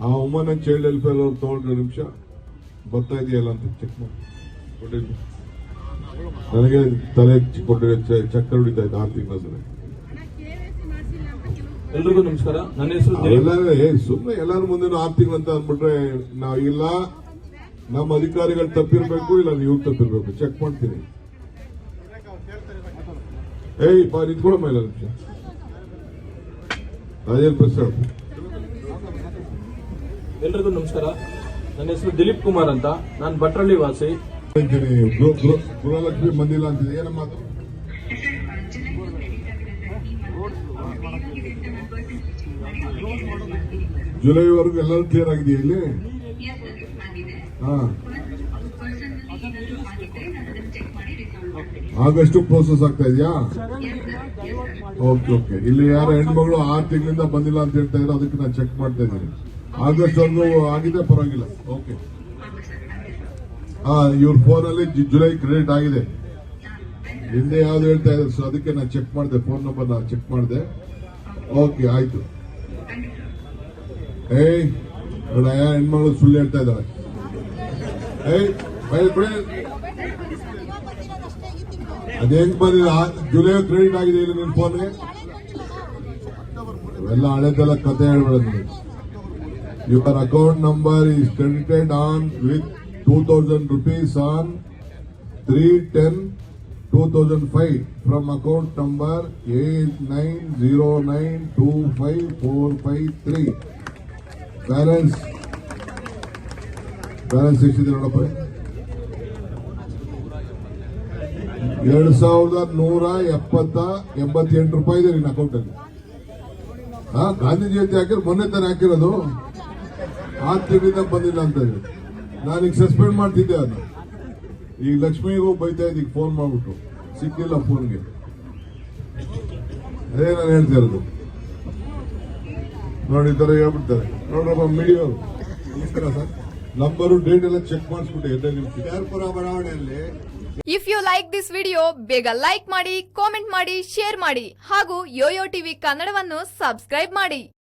Woman and child welfare ಅವ್ರು ತಗೊಂಡ್ರೆ ನಿಮಿಷ. ಬರ್ತಾ ಇದೆಯಲ್ಲ ಅಂತ ಚೆಕ್ ಮಾಡಿ. ನನಗೆ ತಲೆ ಕೊಟ್ಟಿರೋ ಚಕ್ಕರ್ ಹೊಡಿತಾ ಇದ್ದ ಆರು ತಿಂಗಳ ಸಲ ಎಲ್ರಿಗೂ ನಮಸ್ಕಾರ. ನನ್ನ ಹೆಸರು ಎಲ್ಲರೂ ಸುಮ್ಮನೆ ಎಲ್ಲರೂ ಮುಂದೆ ಆರು ತಿಂಗಳು ಅಂತ ಅಂದ್ಬಿಟ್ರೆ ನಾವಿಲ್ಲ ನಮ್ಮ ಅಧಿಕಾರಿಗಳು ತಪ್ಪಿರ್ಬೇಕು ಇಲ್ಲ ನೀವು ತಪ್ಪಿರ್ಬೇಕು. ಚೆಕ್ ಮಾಡ್ತೀನಿ. ಏಯ್ ಪಾ ನಿಂತ್ಕೊಳ್ಳೋ ಇಲ್ಲ ನಿಮಿಷ. ರಾಜೇಂದ್ರ ಪ್ರಸಾದ್. ಎಲ್ರಿಗೂ ನಮಸ್ಕಾರ. ನನ್ನ ಹೆಸರು ದಿಲೀಪ್ ಕುಮಾರ್ ಅಂತ. ನಾನು ಭಟ್ರಳ್ಳಿ ವಾಸಿ. ಗೃಹಲಕ್ಷ್ಮಿ ಬಂದಿಲ್ಲ ಅಂತ ಏನಮ್ಮ ಮಾತು? ಜುಲೈವರೆಗೂ ಎಲ್ಲರೂ ಕ್ಲಿಯರ್ ಆಗಿದೆಯಾ ಇಲ್ಲಿ? ಹಾ. ಆಗಸ್ಟ್ ಪ್ರೋಸೆಸ್ ಆಗ್ತಾ ಇದೆಯಾ? Okay okay. ಇಲ್ಲಿ ಯಾರ ಹೆಣ್ಮಗಳು ಆರು ತಿಂಗಳಿಂದ ಬಂದಿಲ್ಲ ಅಂತ ಹೇಳ್ತಾ ಇದ್ರೆ ಅದಕ್ಕೆ ನಾನು ಚೆಕ್ ಮಾಡ್ತಾ ಇದ್ದೀನಿ. ಆಗಸ್ಟ್ ಆಗಿದೆ, ಪರವಾಗಿಲ್ಲ. ಓಕೆ ಹಾ, ಇವ್ರ ಫೋನಲ್ಲಿ ಜುಲೈ ಕ್ರೆಡಿಟ್ ಆಗಿದೆ. ಹಿಂದೆ ಯಾವ್ದು ಹೇಳ್ತಾ ಇದ್ದಾರೆ ಸೊ ಅದಕ್ಕೆ ನಾನು ಚೆಕ್ ಮಾಡಿದೆ ಫೋನ್ ನಂಬರ್ ನಾನು ಚೆಕ್ ಮಾಡಿದೆ. ಓಕೆ ಆಯ್ತು. ಏಯ್ ಹೆಣ್ಮಗಳು ಸುಳ್ಳು ಹೇಳ್ತಾ ಇದ್ದಾಳೆ ಏಯ್ ಬಿಡಿ. ಅದೇಂಗ್ ಬಂದಿಲ್ಲ ಜುಲೈ ಕ್ರೆಡಿಟ್ ಆಗಿದೆ ಇಲ್ಲ ನಿನ್ ಫೋನ್ಗೆ ಇವೆಲ್ಲ ಹಳೆದೆಲ್ಲ ಕತೆ ಹೇಳ್ಬೇಡ ನೀನು account number is credited on with 2000 rupees on 310-2005 from account number 8909254553 balance balance ಎಷ್ಟಿದೆ ನೋಡಪ್ಪ? ಎರಡು ಸಾವಿರದ ನೂರ ಎಪ್ಪತ್ತ ಎಂಬತ್ತೆಂಟು ರೂಪಾಯಿ ಇದೆ ನಿನ್ನ ಅಕೌಂಟಲ್ಲಿ ಹಾ ಗಾಂಧಿ ಜಯಂತಿ ಹಾಕಿದ್ರೆ ಮೊನ್ನೆ ತಾನೇ ಹಾಕಿರೋದು. ಆರು ತಿಂಗಳಿಂದ ಬಂದಿಲ್ಲ ಅಂತ ಹೇಳಿ. ಈಗ ಸಸ್ಪೆಂಡ್ ಮಾಡ್ತಿದ್ದೆ ಅದು ಈಗ ಲಕ್ಷ್ಮಿಗೂ ಬೈತಾ ಇದ್ದೀಗ ಫೋನ್ ಮಾಡ್ಬಿಟ್ಟು. ಸಿಕ್ಕಿಲ್ಲ ಫೋನ್ಗೆ ಅದೇ ನಾನು ಹೇಳ್ತಾ ಇರೋದು. ನೋಡಿ ಈ ಥರ ಹೇಳ್ಬಿಡ್ತಾರೆ. ನೋಡ್ರಪ್ಪ ಮೀಡಿಯೋ ನಮಸ್ಕಾರ ಸರ್. ನಂಬರು ಡೇಟ್ ಎಲ್ಲ ಚೆಕ್ ಮಾಡಿಸ್ಬಿಟ್ಟು ಎಡ್ಡೆ ನಿಮಿಷ ಬಡಾವಣೆಯಲ್ಲಿ. If you like this video ಬೇಗ ಲೈಕ್ ಮಾಡಿ ಕಾಮೆಂಟ್ ಮಾಡಿ ಶೇರ್ ಮಾಡಿ. ಹಾಗೂ ಯೋಯೋ ಟಿವಿ ಕನ್ನಡವನ್ನು ಸಬ್ಸ್ಕ್ರೈಬ್ ಮಾಡಿ.